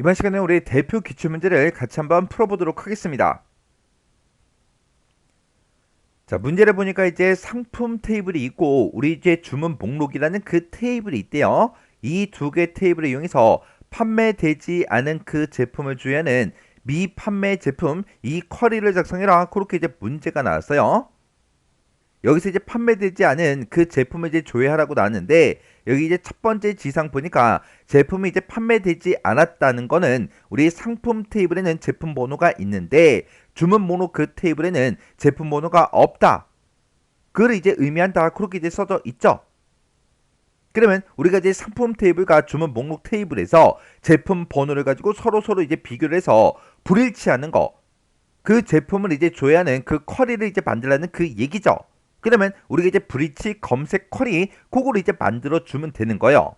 이번 시간에 우리 대표 기출문제를 같이 한번 풀어보도록 하겠습니다. 자, 문제를 보니까 이제 상품 테이블이 있고 우리 이제 주문 목록이라는 그 테이블이 있대요. 이 두 개 테이블을 이용해서 판매되지 않은 그 제품을 주의하는 미판매 제품 이 쿼리를 작성해라. 그렇게 이제 문제가 나왔어요. 여기서 이제 판매되지 않은 그 제품을 이제 조회하라고 나왔는데 여기 이제 첫 번째 지상 보니까 제품이 이제 판매되지 않았다는 거는 우리 상품 테이블에는 제품 번호가 있는데 주문 목록 그 테이블에는 제품 번호가 없다. 그걸 이제 의미한다. 그렇게 이제 써져 있죠. 그러면 우리가 이제 상품 테이블과 주문 목록 테이블에서 제품 번호를 가지고 서로 서로 이제 비교를 해서 불일치하는 거. 그 제품을 이제 조회하는 그 쿼리를 이제 만들라는 그 얘기죠. 그러면 우리가 이제 브리치 검색 쿼리 그거를 이제 만들어 주면 되는 거예요.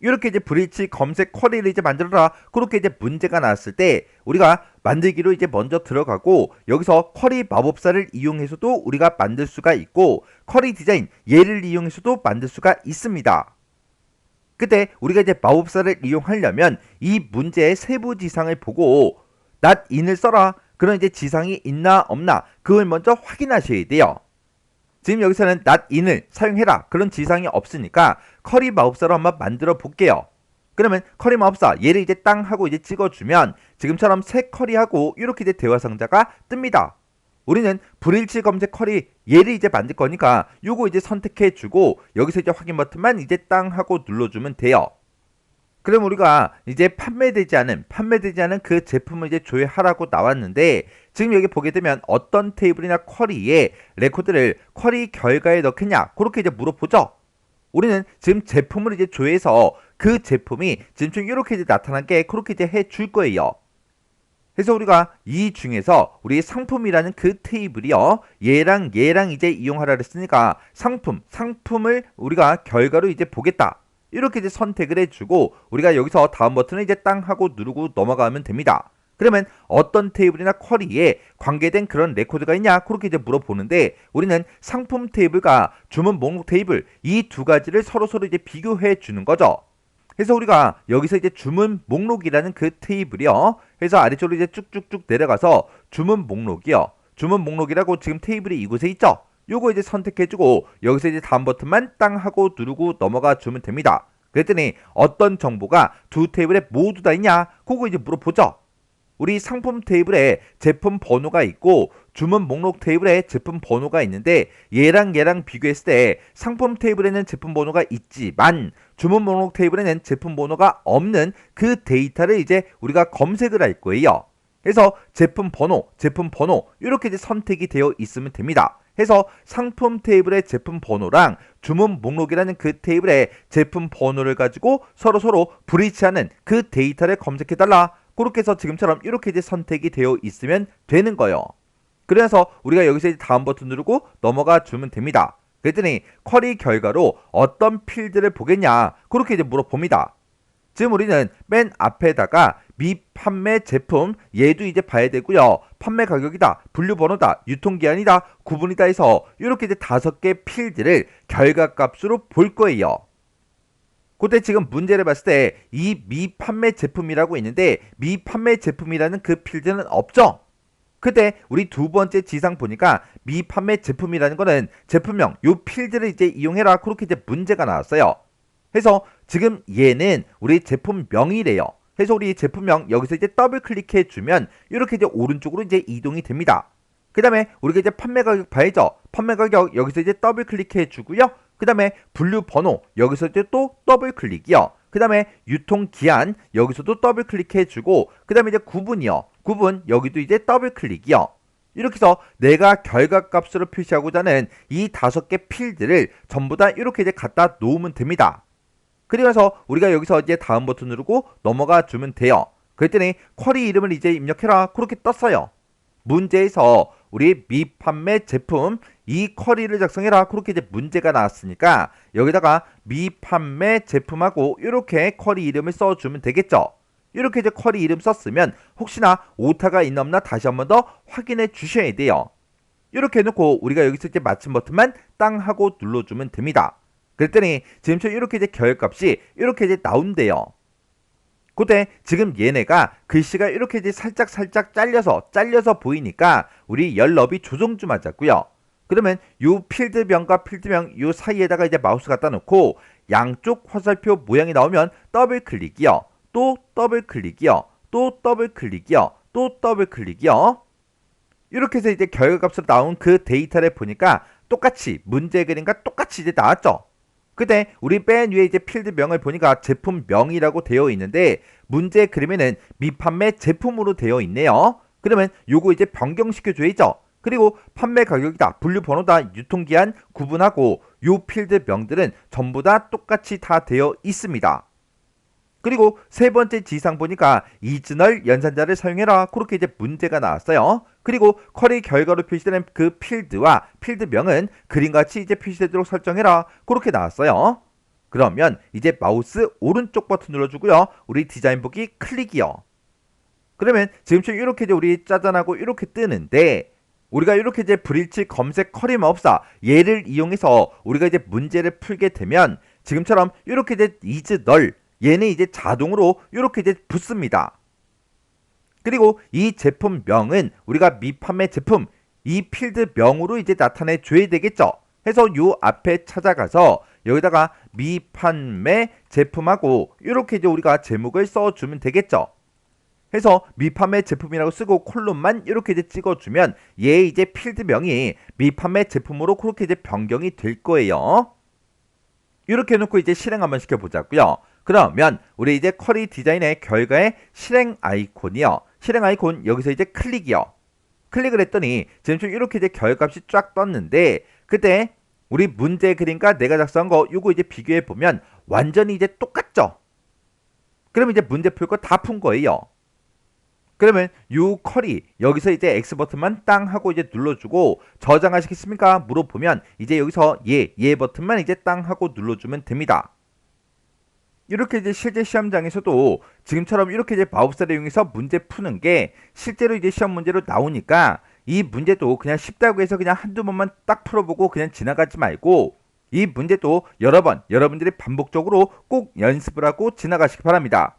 이렇게 이제 브리치 검색 쿼리를 이제 만들어라. 그렇게 이제 문제가 나왔을 때 우리가 만들기로 이제 먼저 들어가고 여기서 쿼리 마법사를 이용해서도 우리가 만들 수가 있고 쿼리 디자인 얘를 이용해서도 만들 수가 있습니다. 그때 우리가 이제 마법사를 이용하려면 이 문제의 세부 지상을 보고 not in을 써라. 그런 이제 지상이 있나 없나 그걸 먼저 확인하셔야 돼요. 지금 여기서는 not in을 사용해라. 그런 지상이 없으니까 커리 마법사로 한번 만들어 볼게요. 그러면 커리 마법사 얘를 이제 땅 하고 이제 찍어주면 지금처럼 새 커리하고 이렇게 이제 대화 상자가 뜹니다. 우리는 불일치 검색 커리 얘를 이제 만들 거니까 요거 이제 선택해 주고 여기서 이제 확인 버튼만 이제 땅 하고 눌러주면 돼요. 그럼 우리가 이제 판매되지 않은 판매되지 않은 그 제품을 이제 조회하라고 나왔는데 지금 여기 보게 되면 어떤 테이블이나 쿼리에 레코드를 쿼리 결과에 넣겠냐 그렇게 이제 물어보죠. 우리는 지금 제품을 이제 조회해서 그 제품이 지금 좀 이렇게 이제 나타나게 그렇게 이제 해 줄 거예요. 그래서 우리가 이 중에서 우리 상품이라는 그 테이블이요. 얘랑 얘랑 이제 이용하라 그랬으니까 상품, 상품을 우리가 결과로 이제 보겠다. 이렇게 이제 선택을 해주고 우리가 여기서 다음 버튼을 이제 땅 하고 누르고 넘어가면 됩니다. 그러면 어떤 테이블이나 쿼리에 관계된 그런 레코드가 있냐 그렇게 이제 물어보는데 우리는 상품 테이블과 주문 목록 테이블 이 두 가지를 서로 서로 이제 비교해 주는 거죠. 그래서 우리가 여기서 이제 주문 목록이라는 그 테이블이요. 그래서 아래쪽으로 이제 쭉쭉쭉 내려가서 주문 목록이요. 주문 목록이라고 지금 테이블이 이곳에 있죠. 요거 이제 선택해주고 여기서 이제 다음 버튼만 땅 하고 누르고 넘어가 주면 됩니다. 그랬더니 어떤 정보가 두 테이블에 모두 다 있냐? 그거 이제 물어보죠. 우리 상품 테이블에 제품 번호가 있고 주문 목록 테이블에 제품 번호가 있는데 얘랑 얘랑 비교했을 때 상품 테이블에는 제품 번호가 있지만 주문 목록 테이블에는 제품 번호가 없는 그 데이터를 이제 우리가 검색을 할 거예요. 그래서 제품 번호, 제품 번호 이렇게 이제 선택이 되어 있으면 됩니다. 해서 상품 테이블의 제품 번호랑 주문 목록이라는 그 테이블의 제품 번호를 가지고 서로 서로 불일치하는 그 데이터를 검색해 달라. 그렇게 해서 지금처럼 이렇게 이제 선택이 되어 있으면 되는 거예요. 그래서 우리가 여기서 이제 다음 버튼 누르고 넘어가 주면 됩니다. 그랬더니 쿼리 결과로 어떤 필드를 보겠냐 그렇게 이제 물어봅니다. 지금 우리는 맨 앞에다가 미판매 제품 얘도 이제 봐야 되고요. 판매 가격이다, 분류 번호다, 유통 기한이다, 구분이다 해서 이렇게 이제 다섯 개 필드를 결과값으로 볼 거예요. 그때 지금 문제를 봤을 때 이 미판매 제품이라고 있는데 미판매 제품이라는 그 필드는 없죠. 그때 우리 두 번째 지상 보니까 미판매 제품이라는 거는 제품명 요 필드를 이제 이용해라 그렇게 이제 문제가 나왔어요. 해서 지금 얘는 우리 제품명이래요. 해서 우리 제품명 여기서 이제 더블 클릭해 주면 이렇게 이제 오른쪽으로 이제 이동이 됩니다. 그 다음에 우리가 이제 판매 가격 봐야죠. 판매 가격 여기서 이제 더블 클릭해 주고요. 그 다음에 분류 번호 여기서 이제 또 더블 클릭이요. 그 다음에 유통 기한 여기서도 더블 클릭해 주고 그 다음에 이제 구분이요. 구분 여기도 이제 더블 클릭이요. 이렇게 해서 내가 결과 값으로 표시하고자 하는 이 다섯 개 필드를 전부 다 이렇게 이제 갖다 놓으면 됩니다. 그리고서 우리가 여기서 이제 다음 버튼 누르고 넘어가 주면 돼요. 그랬더니 쿼리 이름을 이제 입력해라 그렇게 떴어요. 문제에서 우리 미판매 제품 이 쿼리를 작성해라 그렇게 이제 문제가 나왔으니까 여기다가 미판매 제품하고 이렇게 쿼리 이름을 써주면 되겠죠. 이렇게 이제 쿼리 이름 썼으면 혹시나 오타가 있나 없나 다시 한번 더 확인해 주셔야 돼요. 이렇게 해놓고 우리가 여기서 이제 마침 버튼만 땅 하고 눌러주면 됩니다. 그랬더니 지금처럼 이렇게 이제 결값이 이렇게 이제 나온대요. 그때 지금 얘네가 글씨가 이렇게 이제 살짝 살짝 잘려서 잘려서 보이니까 우리 열너비 조정 좀 하자고요. 그러면 요 필드명과 필드명 요 사이에다가 이제 마우스 갖다 놓고 양쪽 화살표 모양이 나오면 더블 클릭이요. 또 더블 클릭이요. 또 더블 클릭이요. 또 더블 클릭이요. 이렇게 해서 이제 결과값으로 나온 그 데이터를 보니까 똑같이 문제 그림과 똑같이 이제 나왔죠. 근데 우리 맨 위에 이제 필드명을 보니까 제품명이라고 되어 있는데 문제 그림에는 미판매 제품으로 되어 있네요. 그러면 요거 이제 변경시켜 줘야죠. 그리고 판매 가격이다, 분류 번호다, 유통기한 구분하고 요 필드명들은 전부 다 똑같이 다 되어 있습니다. 그리고 세 번째 지상 보니까 이즈널 연산자를 사용해라. 그렇게 이제 문제가 나왔어요. 그리고 쿼리 결과로 표시되는 그 필드와 필드명은 그림같이 이제 표시되도록 설정해라. 그렇게 나왔어요. 그러면 이제 마우스 오른쪽 버튼 눌러주고요. 우리 디자인 보기 클릭이요. 그러면 지금처럼 이렇게 이제 우리 짜잔하고 이렇게 뜨는데 우리가 이렇게 이제 브릿지 검색 쿼리 마법사 얘를 이용해서 우리가 이제 문제를 풀게 되면 지금처럼 이렇게 이제 이즈 널 얘는 이제 자동으로 이렇게 이제 붙습니다. 그리고 이 제품명은 우리가 미판매 제품 이 필드명으로 이제 나타내 줘야 되겠죠. 해서 요 앞에 찾아가서 여기다가 미판매 제품하고 이렇게 이제 우리가 제목을 써주면 되겠죠. 해서 미판매 제품이라고 쓰고 콜론만 이렇게 이제 찍어주면 얘 이제 필드명이 미판매 제품으로 그렇게 이제 변경이 될 거예요. 이렇게 해놓고 이제 실행 한번 시켜보자고요. 그러면 우리 이제 쿼리 디자인의 결과의 실행 아이콘이요. 실행 아이콘 여기서 이제 클릭이요. 클릭을 했더니 지금 좀 이렇게 이제 결과값이 쫙 떴는데 그때 우리 문제 그림과 내가 작성한 거 요거 이제 비교해 보면 완전히 이제 똑같죠. 그럼 이제 문제 풀 거 다 푼 거예요. 그러면 요 쿼리 여기서 이제 X 버튼만 땅 하고 이제 눌러주고 저장하시겠습니까? 물어보면 이제 여기서 얘, 얘 버튼만 이제 땅 하고 눌러주면 됩니다. 이렇게 이제 실제 시험장에서도 지금처럼 이렇게 이제 마법사를 이용해서 문제 푸는 게 실제로 이제 시험 문제로 나오니까 이 문제도 그냥 쉽다고 해서 그냥 한두 번만 딱 풀어보고 그냥 지나가지 말고 이 문제도 여러 번 여러분들이 반복적으로 꼭 연습을 하고 지나가시기 바랍니다.